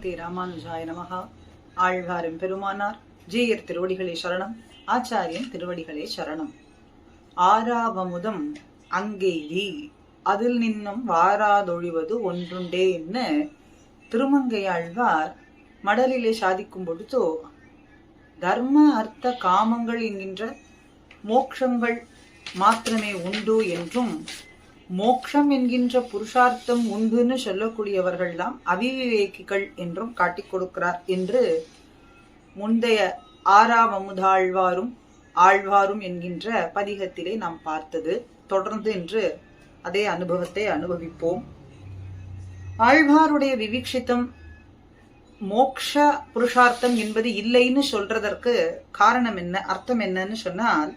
ஸ்ரீமதி ராமானுஜாய நமகா ஆழ்வாரும் பெருமானார் ஜீயர் திருவடிகளே சரணம். ஆச்சாரியன் திருவடிகளே சரணம். ஆறாவமுதம் அங்கெய்தி அதில் நின்னும் வாராதொழிவது ஒன்றுண்டே என்ன திருமங்கையாழ்வார் மடலிலே சாதிக்கும் பொழுதோ தர்ம அர்த்த காமங்கள் என்கின்ற மோக்ஷங்கள் மாத்திரமே உண்டு என்றும் மோக்ஷம் என்கின்ற புருஷார்த்தம் உண்டுன்னு சொல்லக்கூடியவர்கள்தான் அவிவிவேகிகள் என்றும் காட்டிக் கொடுக்கிறார் என்று முந்தைய ஆறாம் அமுதாழ்வாரும் ஆழ்வாரும் என்கின்ற பதிகத்திலே நாம் பார்த்தது. தொடர்ந்து என்று அதே அனுபவத்தை அனுபவிப்போம். ஆழ்வாருடைய விவீக்ஷித்தம் மோக்ஷ புருஷார்த்தம் என்பது இல்லைன்னு சொல்றதற்கு காரணம் என்ன அர்த்தம் என்னன்னு சொன்னால்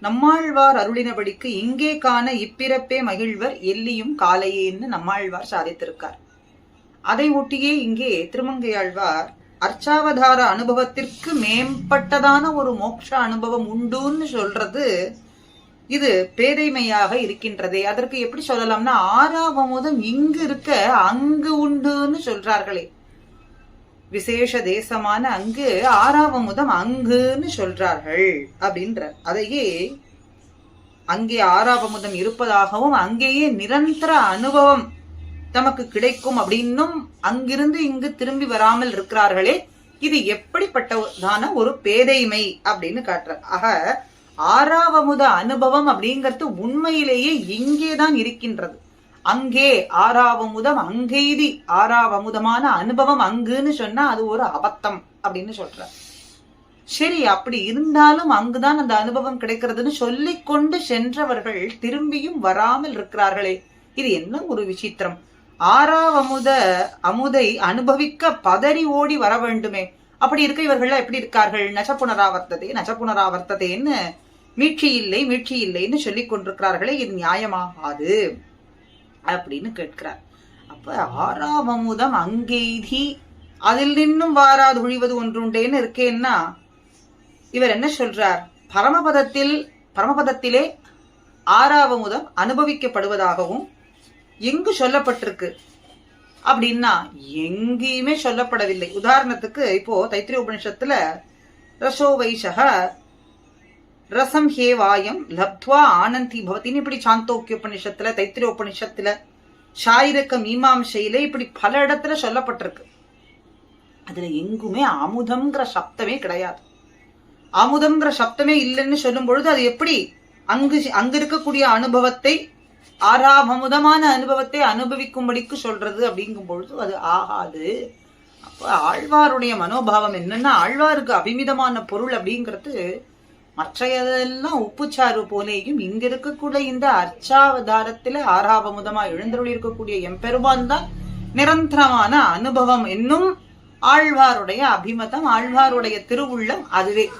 நம்மாழ்வார் அருளினபடிக்கு இங்கே காண இப்பிறப்பே மகிழ்வர் எல்லியும் காலையேன்னு நம்மாழ்வார் சாதித்திருக்கார். அதை ஒட்டியே இங்கே திருமங்கையாழ்வார் அர்ச்சாவதார அனுபவத்திற்கு மேம்பட்டதான ஒரு மோட்ச அனுபவம் உண்டுன்னு சொல்றது இது பேதைமையாக இருக்கின்றதே. அதற்கு எப்படி சொல்லலாம்னா ஆறாவமுதம் இங்கு இருக்க அங்கு உண்டுன்னு சொல்றார்களே. விசேஷ தேசமான அங்கு ஆறாவமுதம் அங்குன்னு சொல்றார்கள் அப்படின்ற அதையே அங்கே ஆறாவமுதம் இருப்பதாகவும் அங்கேயே நிரந்தர அனுபவம் தமக்கு கிடைக்கும் அப்படின்னும் அங்கிருந்து இங்கு திரும்பி வராமல் இருக்கிறார்களே இது எப்படிப்பட்டதான ஒரு பேதைமை அப்படின்னு காட்டுற ஆக ஆறாவமுத அனுபவம் அப்படிங்கிறது உண்மையிலேயே இங்கேதான் இருக்கின்றது. அங்கே ஆறாவமுதம் அங்கெய்தி ஆறாவமுதமான அனுபவம் அங்குன்னு சொன்னா அது ஒரு அபத்தம் அப்படின்னு சொல்ற. சரி அப்படி இருந்தாலும் அங்குதான் அந்த அனுபவம் கிடைக்கிறதுன்னு சொல்லிக் கொண்டு சென்றவர்கள் திரும்பியும் வராமல் இருக்கிறார்களே. இது என்ன ஒரு விசித்திரம்? ஆறாவமுத அமுதை அனுபவிக்க பதறி ஓடி வர வேண்டுமே. அப்படி இருக்க இவர்கள் எப்படி இருக்கார்கள்? நசப்புனராவர்த்ததே நசப்புனராவர்த்ததேன்னு மீட்சி இல்லை மீட்சி இல்லைன்னு சொல்லிக் கொண்டிருக்கிறார்களே இது நியாயமாகாது. அப்படின்னு கேட்கிறார். அப்ப ஆறாவமுதம் அங்கெய்தி அதில் நின்னும் வாராது ஒழிவது ஒன்றுண்டேன்னு இருக்கேன்னா இவர் என்ன சொல்றார்? பரமபதத்தில் பரமபதத்திலே ஆறாவமுதம் அனுபவிக்கப்படுவதாகவும் எங்கு சொல்லப்பட்டிருக்கு. அப்படின்னா எங்கேயுமே சொல்லப்படவில்லை. உதாரணத்துக்கு இப்போ தைத்திரிய உபனிஷத்துல ரசோ ரசம் ஹே வாயம் லப்த்வா ஆனந்தி பவத்தின்னு இப்படி சாந்தோக்கிய உபனிஷத்துல தைத்திரிய உபனிஷத்துல சாயிரக்க மீமாம்சையில இப்படி பல இடத்துல சொல்லப்பட்டிருக்கு. அதுல எங்குமே அமுதம்ங்கிற சப்தமே கிடையாது. அமுதம்ங்கிற சப்தமே இல்லைன்னு சொல்லும் பொழுது அது எப்படி? அங்கு அங்கு இருக்கக்கூடிய அனுபவத்தை ஆறாமமுதமான அனுபவத்தை அனுபவிக்கும்படிக்கு சொல்றது அப்படிங்கும் பொழுது அது ஆகாது. அப்ப ஆழ்வாருடைய மனோபாவம் என்னன்னா ஆழ்வாருக்கு அபிமிதமான பொருள் அப்படிங்கிறது மற்றையதெல்லாம் உப்புச்சாறு போலேயும் இங்க இருக்கக்கூடிய இந்த அர்ச்சாவதாரத்துல ஆறாபமுதமா எழுந்தருள் இருக்கக்கூடிய எம்பெருமான் தான் நிரந்தரமான அனுபவம் என்னும் ஆழ்வாருடைய அபிமதம் ஆழ்வாருடைய திருவுள்ளம் அதுவே.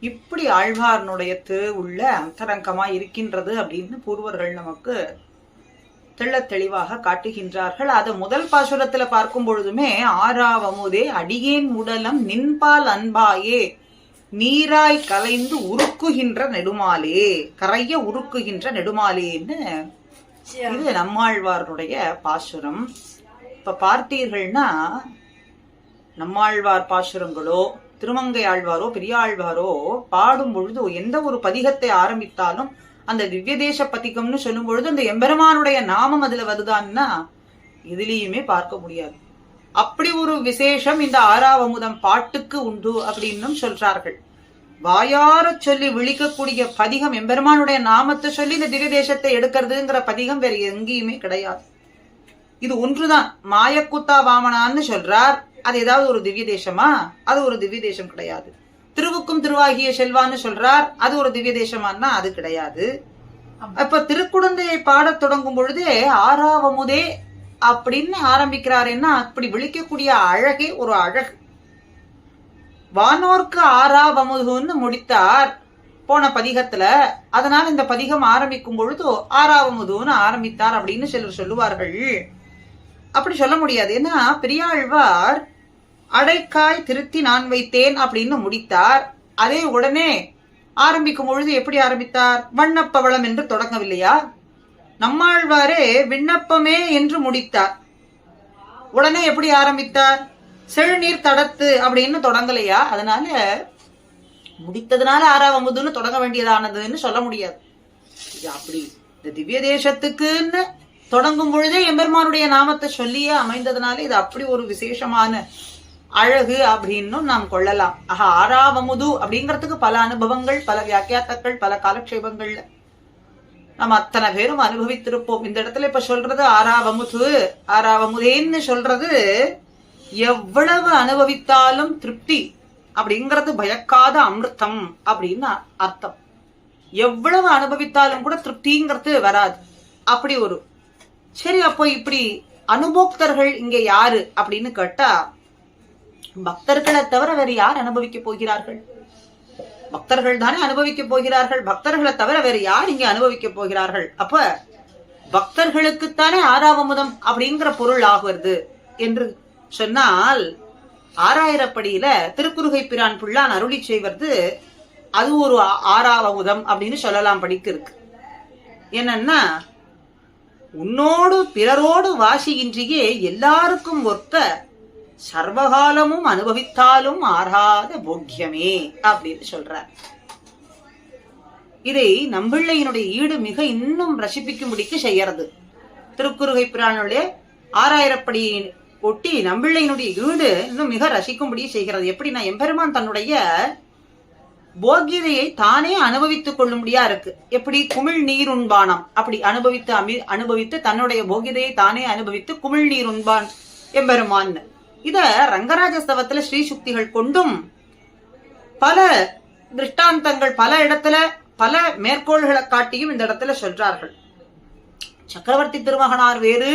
இப்படி ஆழ்வாரனுடைய திருவுள்ள அந்தரங்கமா இருக்கின்றது அப்படின்னு பூர்வர்கள் நமக்கு தெள்ள தெளிவாக காட்டுகின்றார்கள். அதை முதல் பாசுரத்துல பார்க்கும் பொழுதுமே ஆறாவமுதே அடியேன் உடலம் நின்பால் அன்பாயே நீராய் கலைந்து உருக்குகின்ற நெடுமாலே கரைய உருக்குகின்ற நெடுமாலேன்னு இது நம்மாழ்வாருடைய பாசுரம். இப்ப பார்த்தீர்கள்னா நம்மாழ்வார் பாசுரங்களோ திருமங்கை ஆழ்வாரோ பெரியாழ்வாரோ பாடும் பொழுது எந்த ஒரு பதிகத்தை ஆரம்பித்தாலும் அந்த திவ்ய தேச பதிகம்னு சொல்லும் பொழுது அந்த எம்பெருமானுடைய நாமம் அதுல வருதான்னா எதுலேயுமே பார்க்க முடியாது. அப்படி ஒரு விசேஷம் இந்த ஆறாவமுதம் பாட்டுக்கு உண்டு அப்படின்னும் சொல்றார்கள். வாயார சொல்லி விழிக்கக்கூடிய பதிகம் எம்பெருமானுடைய நாமத்தை சொல்லி இந்த திவ்ய தேசத்தை எடுக்கிறதுங்கிற பதிகம் வேற எங்கேயுமே கிடையாது. இது ஒன்றுதான். மாயக்குத்தா வாமனான்னு சொல்றார். அது ஏதாவது ஒரு திவ்ய தேசமா? அது ஒரு திவ்ய தேசம் கிடையாது. திருவுக்கும் திருவாகிய செல்வான்னு சொல்றார். அது ஒரு திவ்ய தேசமானா அது கிடையாது. அப்ப திருக்குழந்தையை பாடத் தொடங்கும் பொழுதே ஆறாவமுதே அப்படின்னு ஆரம்பிக்கிறாருன்னா அப்படி விழிக்கக்கூடிய அழகே ஒரு அழகு. வானோர்க்கு ஆறாவமுதுன்னு முடித்தார். போன பதிகத்துல அதனால இந்த பதிகம் ஆரம்பிக்கும் பொழுது ஆறாவமுதுன்னு ஆரம்பித்தார் அப்படின்னு சிலர் சொல்லுவார்கள். அப்படி சொல்ல முடியாது. ஏன்னா பெரியாழ்வார் அடைக்காய் திருத்தி நான் வைத்தேன் அப்படின்னு முடித்தார். அதே உடனே ஆரம்பிக்கும் பொழுது எப்படி ஆரம்பித்தார்? வண்ணப்பவளம் என்று தொடங்கவில்லையா? நம்மாழ்வாரே விண்ணப்பமே என்று முடித்தார். உடனே எப்படி ஆரம்பித்தார்? செழுநீர் தடத்து அப்படின்னு தொடங்கலையா? அதனால முடித்ததுனால ஆறாவமுதுன்னு தொடங்க வேண்டியதானதுன்னு சொல்ல முடியாது. இது அப்படி இந்த திவ்ய தேசத்துக்குன்னு தொடங்கும் பொழுதே எம்பெருமானுடைய நாமத்தை சொல்லியே அமைந்ததுனால இது அப்படி ஒரு விசேஷமான அழகு அப்படின்னும் நாம் கொள்ளலாம். ஆஹா ஆறாவமுது அப்படிங்கிறதுக்கு பல அனுபவங்கள் பல வியாக்கியாத்தக்கள் பல காலக்ஷேபங்கள்ல. நம்ம அத்தனை பேரும் அனுபவித்திருப்போம். இந்த இடத்துல இப்ப சொல்றது ஆறாவமுது ஆறாவமுதேன்னு சொல்றது எவ்வளவு அனுபவித்தாலும் திருப்தி அப்படிங்கிறது பயக்காத அமிர்தம் அப்படின்னு அர்த்தம். எவ்வளவு அனுபவித்தாலும் கூட திருப்திங்கிறது வராது. அப்படி ஒரு சரி அப்போ இப்படி அனுபோக்தர்கள் இங்க யாரு அப்படின்னு கேட்டா பக்தர்களை தவிர வேற யார் அனுபவிக்க போகிறார்கள்? பக்தர்கள் தானே அனுபவிக்க போகிறார்கள். பக்தர்களை தவிர வேற யார் இங்க அனுபவிக்க போகிறார்கள்? அப்ப பக்தர்களுக்குத்தானே ஆறாவமுதம் அப்படிங்கிற பொருள் ஆகுறது என்று சொன்னால் ஆறாயிரப்படியில திருக்குறுகை பிரான் புள்ளான் அருளி செய்வது அது ஒரு ஆறாவமுதம் அப்படின்னு சொல்லலாம் படிக்க இருக்கு என்னன்னா உன்னோடு பிறரோடு வாசியின்றியே எல்லாருக்கும் ஒத்த சர்வகாலமும் அனுபவித்தாலும் ஆறாத போக்கியமே அப்படின்னு சொல்றார் இதை நம்பிள்ளையினுடைய ஈடு மிக இன்னும் ரசிப்பிக்கும்படிக்கு செய்யறது. திருக்குறுகை பிரானுடைய ஆறாயிரப்படி ஒட்டி நம்பிள்ளையினுடைய ஈடு இன்னும் மிக ரசிக்கும்படி செய்கிறது. எப்படின்னா எம்பெருமான் தன்னுடைய போகியதையை தானே அனுபவித்துக் கொள்ளும்படியா இருக்கு. எப்படி? குமிழ் நீர் உண்பானம் அப்படி அனுபவித்து அமி அனுபவித்து தன்னுடைய போகியதையை தானே அனுபவித்து குமிழ் நீர் உண்பான் எம்பெருமான் இத ரங்கராஜஸ்தவத்துல ஸ்ரீ சுக்திகள் கொண்டும் பல திருஷ்டாந்தங்கள் பல இடத்துல பல மேற்கோள்களை காட்டியும் இந்த இடத்துல சொல்றார்கள். சக்கரவர்த்தி திருமகனார் வேறு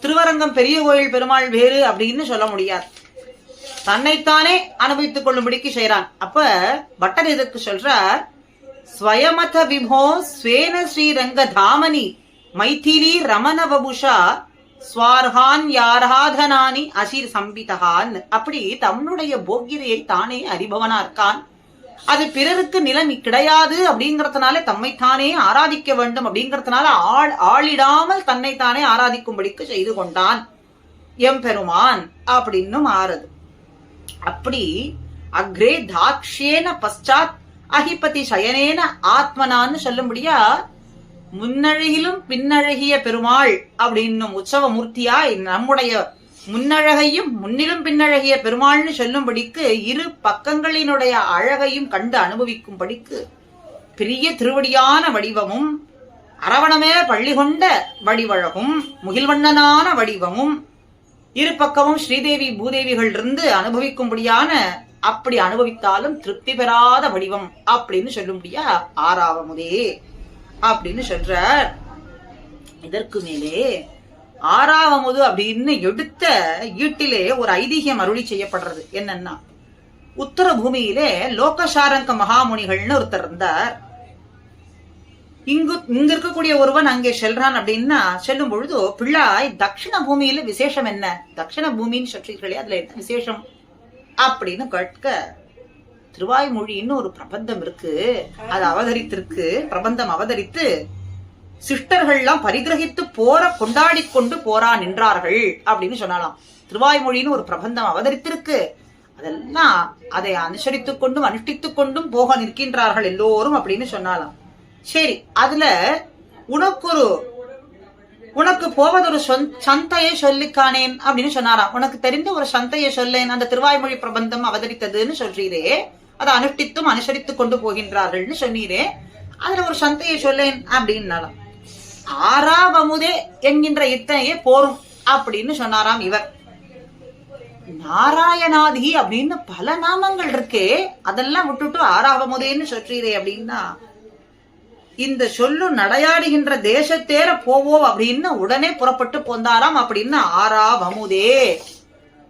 திருவரங்கம் பெரிய கோயில் பெருமாள் வேறு அப்படின்னு சொல்ல முடியாது. தன்னைத்தானே அனுபவித்துக் கொள்ளும்படிக்கு செய்யறான் அப்ப பட்டர் இதற்கு சொல்றார்? ஸ்வயமத விபோ ஸ்வேன ஸ்ரீரங்க தாமனி மைத்திலி ரமண வபுஷா ஸ்வார்ஹான் யாராதனானி அசிர் சம்பிதகான் அப்படி தன்னுடைய போக்கியதையை தானே அறிபவனா இருக்கான் அது பிறருக்கு நிலம் கிடையாது அப்படிங்கறதுனால தம்மைத்தானே ஆராதிக்க வேண்டும் அப்படிங்கறதுனால ஆள் ஆளிடாமல் தன்னைத்தானே ஆராதிக்கும்படிக்கு செய்து கொண்டான். எம்பெருமான் அப்படின்னு மாறுது. அப்படி அக்ரே தாக்ஷேன பశ్చాத் அகிபதி சயனேன ஆத்மனான்னு சொல்லும்படியா முன்னழகிலும் பின்னழகிய பெருமாள் அப்படின்னும் உற்சவ மூர்த்தியாய் நம்முடைய முன்னழகையும் முன்னிலும் பின்னழகிய பெருமாள்னு சொல்லும்படிக்கு இரு பக்கங்களினுடைய அழகையும் கண்டு அனுபவிக்கும்படிக்கு பெரிய திருவடியான வடிவமும் அரவணமே பள்ளி கொண்ட வடிவழகும் முகில்வண்ணனான வடிவமும் இரு பக்கமும் ஸ்ரீதேவி பூதேவிகள் இருந்து அனுபவிக்கும்படியான அப்படி அனுபவித்தாலும் திருப்தி பெறாத வடிவம் அப்படின்னு சொல்லும்படியா ஆறாவமுதே. அப்படின்னு சொல்றார். இதற்கு மேலே ஆறாவமுது அப்படின்னு எடுத்த ஈட்டிலே ஒரு ஐதீகம் அருளி செய்யப்படுறது. என்னன்னா உத்தர பூமியிலே லோகசாரங்க மகாமுனிகள்னு ஒருத்தர் இருந்தார். இங்கு இங்க இருக்கக்கூடிய ஒருவன் அங்கே செல்றான் அப்படின்னா செல்லும் பொழுது பிள்ளாய் தட்சிண பூமியில விசேஷம் என்ன? தட்சிண பூமின்னு சொல்றீர்களே அதுல என்ன விசேஷம்? அப்படின்னு கேட்க திருவாய்மொழின்னு ஒரு பிரபந்தம் இருக்கு. அது அவதரித்திருக்கு. பிரபந்தம் அவதரித்து சிஷ்டர்கள்லாம் பரிகிரகித்து போற கொண்டாடி கொண்டு போரா நின்றார்கள் அப்படின்னு சொன்னாலாம். திருவாய்மொழின்னு ஒரு பிரபந்தம் அவதரித்திருக்கு. அதெல்லாம் அதை அனுசரித்துக் கொண்டும் அனுஷ்டித்துக் கொண்டும் போக நிற்கின்றார்கள் எல்லோரும் அப்படின்னு சொன்னாலாம். சரி அதுல உனக்கு ஒரு உனக்கு போவதொரு சொந்- சந்தையை சொல்லிக்கானேன் அப்படின்னு சொன்னாராம். உனக்கு தெரிந்த ஒரு சந்தையை சொல்லேன். அந்த திருவாய்மொழி பிரபந்தம் அவதரித்ததுன்னு சொல்றீரே. அதை அனுஷ்டித்தும் அனுசரித்துக் கொண்டு போகின்றார்கள்னு சொன்னீரே. அதுல ஒரு சந்தையை சொல்லேன் அப்படின்னாலாம். ஆறாவமுதே என்கின்ற இத்தனையே போரும் அப்படின்னு சொன்னாராம் இவர். நாராயணாதி அப்படின்னு பல நாமங்கள் இருக்கே. அதெல்லாம் விட்டுட்டு ஆறாவமுதேன்னு சொல்றீரே அப்படின்னா இந்த சொல்லு நடையாடுகின்ற தேசத்தேர போவோம் அப்படின்னு உடனே புறப்பட்டு போந்தாராம் அப்படின்னு ஆறாவமுதே.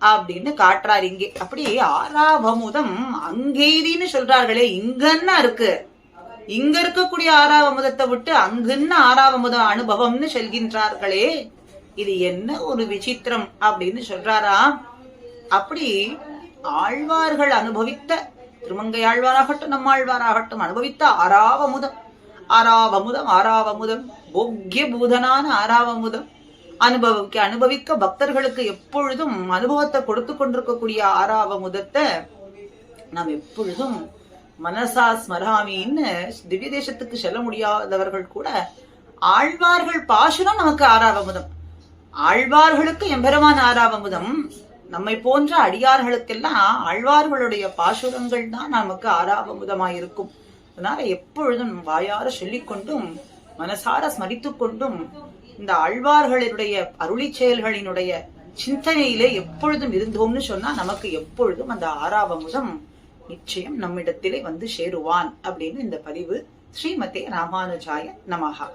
அப்படின்னு காட்டுறார் இங்கே. அப்படி ஆறாவமுதம் அங்கெய்தின்னு சொல்றார்களே இங்கன்னா இருக்கு. இங்க இருக்கக்கூடிய ஆறாவமுதத்தை விட்டு அங்குன்னு ஆறாவமுதம் அனுபவம்னு சொல்கின்றார்களே. இது என்ன ஒரு விசித்திரம் அப்படின்னு சொல்றாரா? அப்படி ஆழ்வார்கள் அனுபவித்த திருமங்கை ஆழ்வாராகட்டும் நம்மாழ்வாராகட்டும் அனுபவித்த ஆறாவமுதம். ஆறாவமுதம் ஆறாவமுதம். போக்கிய பூதனான ஆறாவமுதம். அனுபவிக்க அனுபவிக்க பக்தர்களுக்கு எப்பொழுதும் அனுபவத்தை கொடுத்து கொண்டிருக்கக்கூடிய ஆறாவமுதத்தை நாம் எப்பொழுதும் மனசா ஸ்மராமின்னு திவ்ய தேசத்துக்கு செல்ல முடியாதவர்கள் கூட ஆழ்வார்கள் பாசுரம் நமக்கு ஆறாவமுதம் ஆழ்வார்களுக்கு எம்பெருமான் ஆறாவமுதம் நம்மை போன்ற அடியார்களுக்கெல்லாம் ஆழ்வார்களுடைய பாசுரங்கள் தான் நமக்கு ஆறாவமுதமாயிருக்கும் அதனால எப்பொழுதும் வாயார சொல்லிக்கொண்டும் மனசார ஸ்மரித்துக் கொண்டும் இந்த ஆழ்வார்களினுடைய அருளி செயல்களினுடைய சிந்தனையிலே எப்பொழுதும் இருந்தோம்னு சொன்னா நமக்கு எப்பொழுதும் அந்த ஆறாவமுதம் நிச்சயம் நம்மிடத்திலே வந்து சேருவான் அப்படின்னு இந்த பதிவு ஸ்ரீமதே ராமானுஜாய நமகா